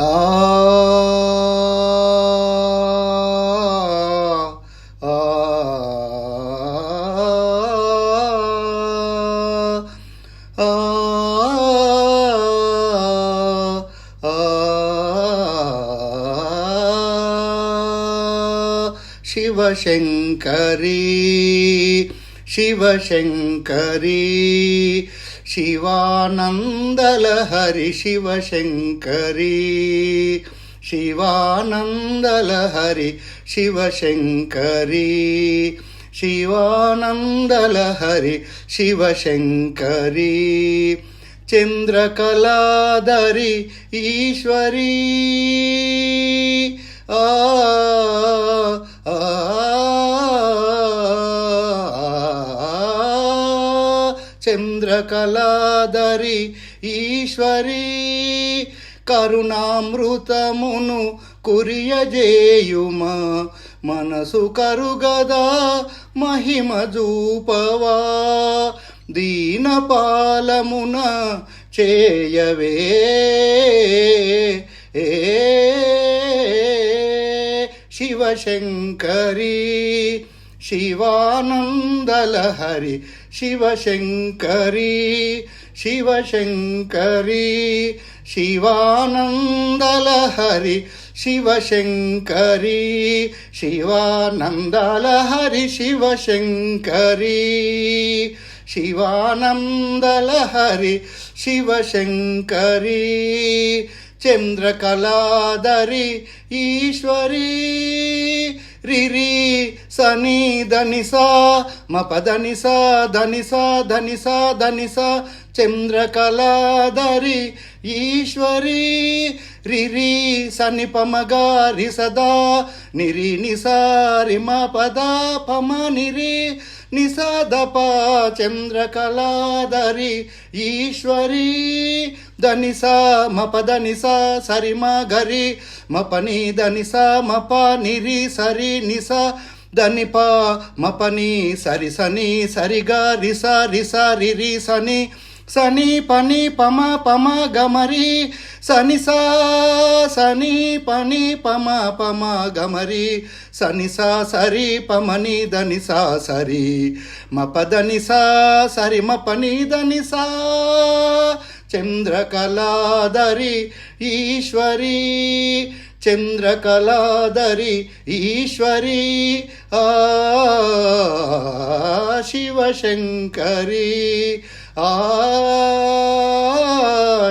Ah, ah, ah, ah, ah, Shiva Shankari. Shivashankari शिवानन्दलहरि Shivashankari शिवानन्दलहरि Shivashankari शिवानन्दलहरि Shivashankari चन्द्रकलादरि ईश्वरी आ, आ, आ చంద్రకళాధరి ఈశ్వరీ కరుణామృతమును కురియజేయుమా. మనసు కరుగదా మహిమ జూపవా. దీనపాలమున చేయవే. ఏ శివశంకరీ शिवानन्दलहरि शिवशङ्करी शिवशङ्करी शिवानन्दलहरि शिवशङ्करी शिवानन्दलहरि शिवशङ्करी शिवानन्दलहरि शिवशङ्करी చంద్రకళాధరి ఈశ్వరీ. రిరి సని ధని సా మపదని సా ధని సా ధని సా ధని సా చంద్రకళాధరి ఈశ్వరీ. రిరి సని పమగా రి సదా నిరి నిసారి మా పద పమ నిరి నిసాదప చంద్రకళాధరి ఈశ్వరీ ధనిసా మపద నిసా సరి మా గరి మపని ధనిసా మప నిరి సరి నిసా ధనిప మపని సరి సని సరిగా రిస రిస రిరి సని సని పని పమ పమ గమరి సని సా సని పని పమ పమ గమరి సని సా సరి పమని దని సా సరి మ పదని సా సరి మపని పని దని సా చంద్రకళాధరి ఈశ్వరీ చంద్రకళాధరి ఈశ్వరీ ఆ శివశంకరీ. ఆ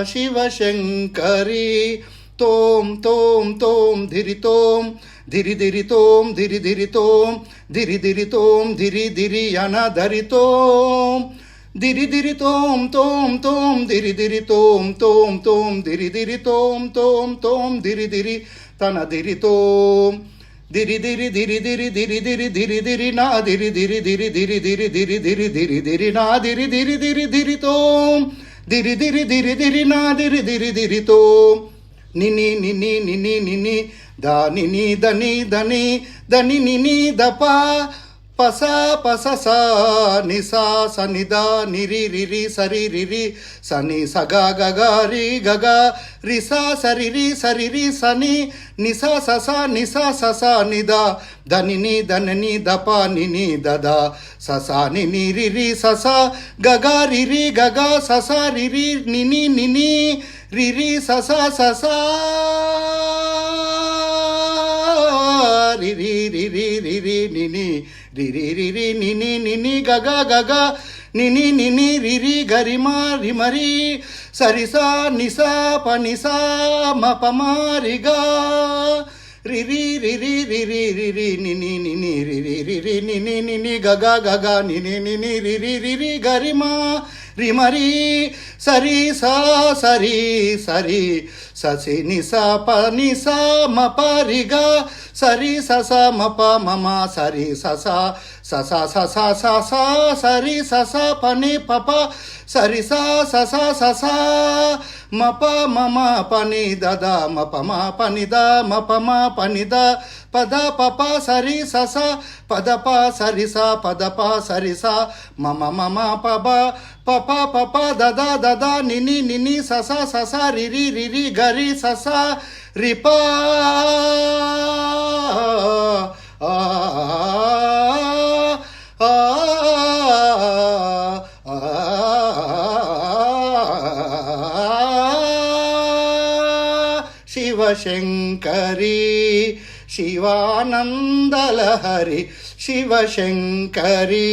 శివశంకరీ. తోం తోం తోం ధిరి తోం ధిరి ధిరి తోం ధిరి ధిరి తోం ధిరి ధిరి తోం ధిరి ధిరి అన తోం. దిరి దిరి తోం తోం తోం ధిరి దిరి తోం తోం తోం ధిరి ధిరి తోం తోం తోం ధిరి ధిరి తన దిరి తోం. திரி திரி திரி திரி திரி திரி திரி திரி நா திரி திரி திரி திரி திரி திரி திரி திரி திரி நா திரி திரி திரி திரி தோம் திரி திரி திரி திரி நா திரி திரி திரி தோம் நினி நினி நினி நினி த நினி தனி தனி தனி நினி தபா పస పస స నిసా సనిదా నిరి రిరి సరి రిరి సని సగా గగా రి గగా రిసా సరిరి సరిరి సని నిసా సస నిసా సస నిదా ధనిని ధనని దప నిని దద ససా నిని రిరి సస గగా రిరి గగా సస రిరి నిని నిని రిరి సస సస రిరి రిరి రిరి నిని రిరి రిరి నిని నిని గగ గగ నిని నిని రిరి గరిమ రిమరి సరిసా నిసా పనిసా మపమారిగా రిరి రిరి రిరి రిరి నిని నిని రిరి రిరి నిని నిని గగ గగ నిని నిని రిరి రిరి గరిమా రి మరీ సరి సా సరి సరి ససి ని స ప ని స మ ప రి గ సరి స మ ప మ సరి స స సస సస సస సరి సస పని పప సరి స సస సస మప మమ పని దద మప మ పని ద మప మ పని ద పద పప సరి సస పద ప సరి స పద ప సరి స మమ మమ పబ పప పప దద దద నిని నిని సస సస రిరి రిరి గరి సస రిపా శివశంకరి శివానందలహరి శివశంకరీ.